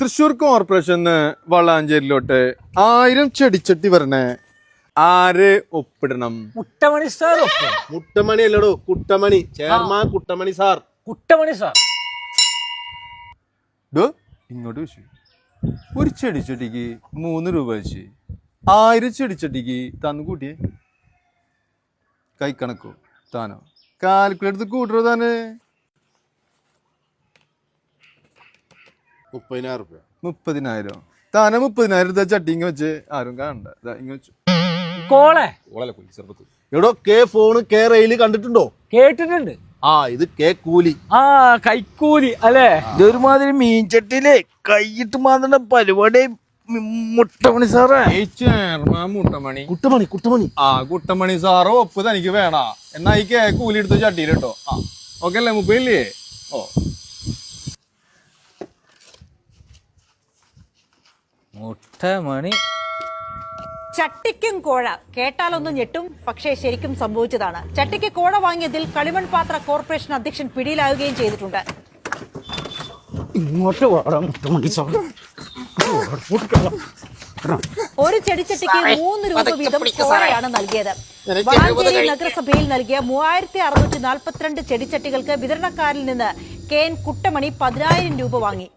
Thrissur corporation വളാഞ്ചേരിയിലോട്ട് ആയിരം ചെടിച്ചട്ടി വരണേ. ആര് ഒപ്പിടണം? മുട്ടമണി സാർ മുട്ടമണി അല്ലടോ Kuttamani. Chairman Kuttamani sir. Kuttamani sir. ഡോ ഇങ്ങോട്ട് വെച്ചു. ഒരു ചെടിച്ചട്ടിക്ക് മൂന്ന് രൂപ വെച്ച്. ആയിരം ചെടിച്ചട്ടിക്ക് തന്നു കൂട്ടിയേ. കൈക്കണക്കോ താനോ? കാൽക്കുലേറ്റ് കൂട്ടുറോ താന് മുപ്പതിനായിരം റുപ്യ. മുപ്പതിനായിരം. താന മുപ്പതിനായിരം എടുത്ത ചട്ടി ഇങ്ങ വെച്ച് ആരും കാണണ്ട. ദാ ഇങ്ങ വെച്ചു. കോളെ? എടോ കെ ഫോണ് കെ റെയിൽ കണ്ടിട്ടുണ്ടോ? കേട്ടിട്ടുണ്ട്. ആ ഇത് കെ കൂലി. ആ കൈക്കൂലി അല്ലേ? ഇതൊരുമാതിരി മീൻചട്ടിയിലെ കൈയിട്ട് മാതുന്ന പരിപാടി മുട്ടമണി സാറേ. മുട്ടമണി. കുട്ടമണി കുട്ടമണി. ആ കുട്ടമണി സാറോ ഒപ്പ് തനിക്ക് വേണ. എന്നാ ഈ കേ കൂലി എടുത്ത് ചട്ടിയിലിട്ടോ. ആ ഓക്കെ അല്ലേ മുപ്പതില്ലേ? ഓ. മുട്ടമണി. ചട്ടിക്കും കോഴ. കേട്ടാലൊന്നും ഞെട്ടും പക്ഷേ ശരിക്കും സംഭവിച്ചതാണ്. ചട്ടിക്ക് കോഴ വാങ്ങിയതിൽ കളിമൺ പാത്ര കോർപ്പറേഷൻ അധ്യക്ഷൻ പിടിയിലാവുകയും ചെയ്തിട്ടുണ്ട്. ഇങ്ങോട്ട് വേണം മുട്ടമണി സാർ ഒരു ചെടിച്ചട്ടിക്ക് മൂന്ന് രൂപ വീതം കോഴയാണ് നൽകിയത്. വളാഞ്ചേരി നഗരസഭയിൽ നൽകിയ മൂവായിരത്തി അറുന്നൂറ്റി നാൽപ്പത്തിരണ്ട് ചെടിച്ചട്ടികൾക്ക് വിതരണക്കാരിൽ നിന്ന് കെ എൻ കുട്ടമണി പതിനായിരം രൂപ വാങ്ങി.